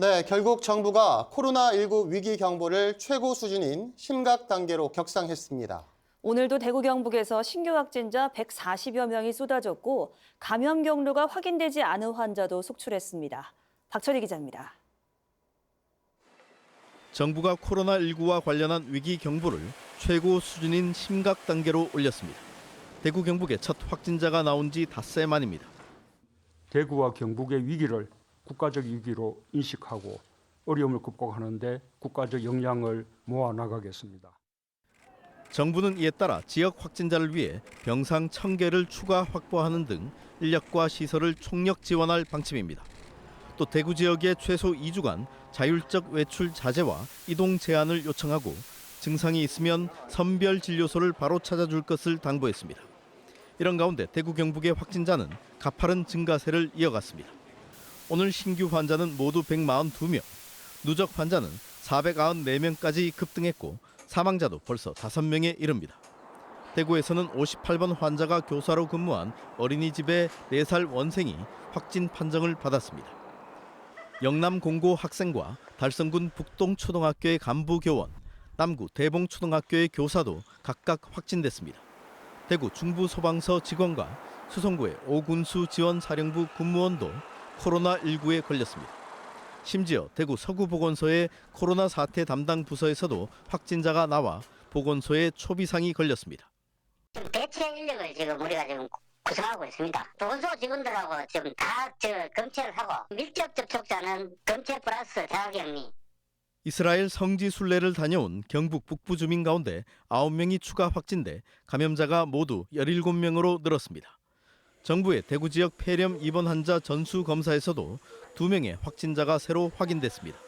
네, 결국 정부가 코로나19 위기 경보를 최고 수준인 심각 단계로 격상했습니다. 오늘도 대구 경북에서 신규 확진자 140여 명이 쏟아졌고 감염 경로가 확인되지 않은 환자도 속출했습니다. 박철희 기자입니다. 정부가 코로나19와 관련한 위기 경보를 최고 수준인 심각 단계로 올렸습니다. 대구 경북에 첫 확진자가 나온 지 닷새 만입니다. 대구와 경북의 위기를 국가적 위기로 인식하고 어려움을 극복하는데 국가적 역량을 모아 나가겠습니다. 정부는 이에 따라 지역 확진자를 위해 병상 1000개를 추가 확보하는 등 인력과 시설을 총력 지원할 방침입니다. 또 대구 지역에 최소 2주간 자율적 외출 자제와 이동 제한을 요청하고 증상이 있으면 선별 진료소를 바로 찾아줄 것을 당부했습니다. 이런 가운데 대구 경북의 확진자는 가파른 증가세를 이어갔습니다. 오늘 신규 환자는 모두 142명, 누적 환자는 494명까지 급등했고 사망자도 벌써 5명에 이릅니다. 대구에서는 58번 환자가 교사로 근무한 어린이집의 4살 원생이 확진 판정을 받았습니다. 영남 공고 학생과 달성군 북동초등학교의 간부 교원, 남구 대봉초등학교의 교사도 각각 확진됐습니다. 대구 중부소방서 직원과 수성구의 오군수 지원사령부 군무원도 코로나19에 걸렸습니다. 심지어 대구 서구보건소의 코로나 사태 담당 부서에서도 확진자가 나와 보건소에 초비상이 걸렸습니다. 지금 대체 인력을 지금 우리가 지금 구성하고 있습니다. 보건소 직원들하고 지금 다저 검체를 하고 밀접 접촉자는 검체 플러스 자가격리. 이스라엘 성지 순례를 다녀온 경북 북부 주민 가운데 9명이 추가 확진돼 감염자가 모두 17명으로 늘었습니다. 정부의 대구 지역 폐렴 입원 환자 전수 검사에서도 2명의 확진자가 새로 확인됐습니다.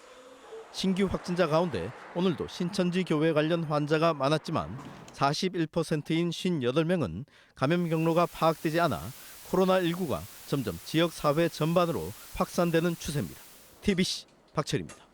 신규 확진자 가운데 오늘도 신천지 교회 관련 환자가 많았지만 41%인 58명은 감염 경로가 파악되지 않아 코로나19가 점점 지역 사회 전반으로 확산되는 추세입니다. TBC 박철입니다.